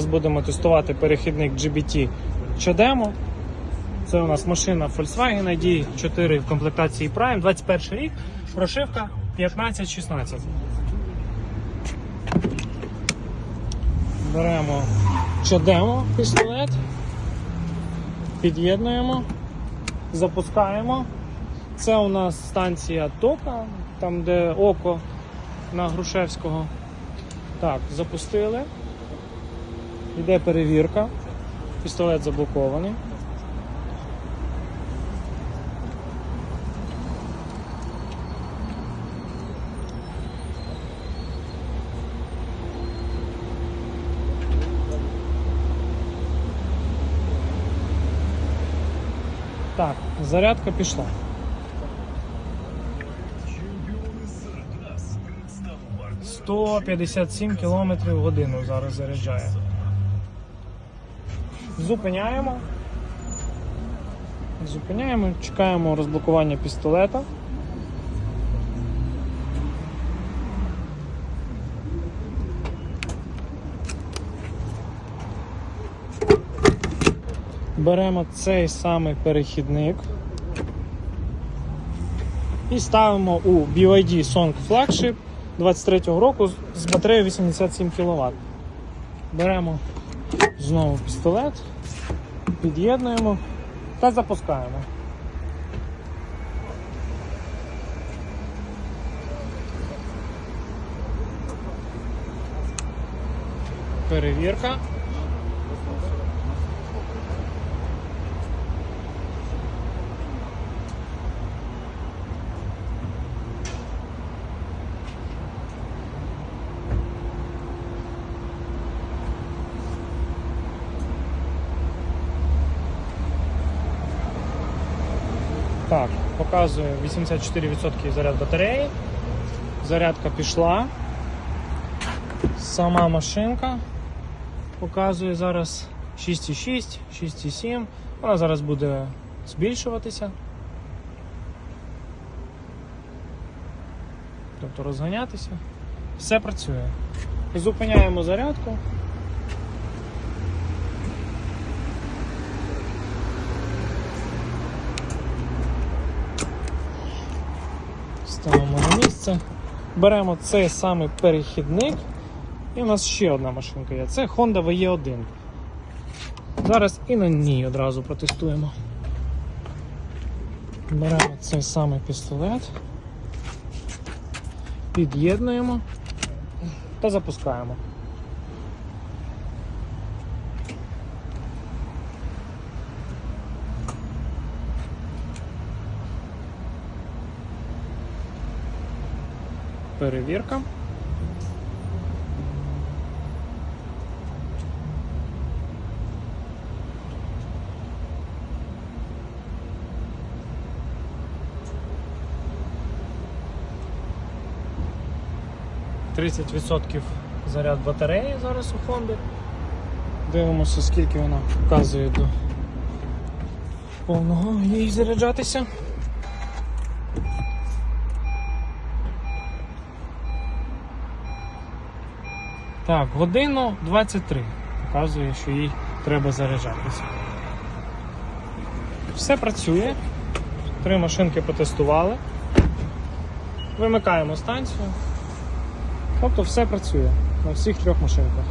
Зараз будемо тестувати перехідник GBT Chodemo. Це у нас машина Volkswagen ID 4 в комплектації Prime, 21 рік, прошивка 15-16. Беремо Chodemo пістолет, під'єднуємо, запускаємо. Це у нас станція тока, там де око на Грушевського. Так, запустили. Йде перевірка. Пістолет заблокований. Так, зарядка пішла. – 157 км в годину зараз заряджає. Зупиняємо. Зупиняємо, чекаємо розблокування пістолета. Беремо цей самий перехідник і ставимо у BYD Song Flagship 23-го року з батареєю 87 кВт. Беремо Знову пістолет, під'єднуємо та запускаємо. Перевірка. Так, показує 84% заряд батареї. Зарядка пішла. Сама машинка показує зараз 6,6, 6,7. Вона зараз буде збільшуватися. Тобто розганятися. Все працює. Зупиняємо зарядку. Ставимо на місце. Беремо цей самий перехідник. І у нас ще одна машинка є. Це Honda VE1. Зараз і на ній одразу протестуємо. Беремо цей самий пістолет, під'єднуємо та запускаємо. Перевірка. Тридцять відсотків заряд батареї зараз у Honda. Дивимося, скільки вона показує до повного їй заряджатися. Так, годину 23. Показує, що їй треба заряджатися. Все працює. Три машинки потестували. Вимикаємо станцію. Тобто все працює на всіх трьох машинках.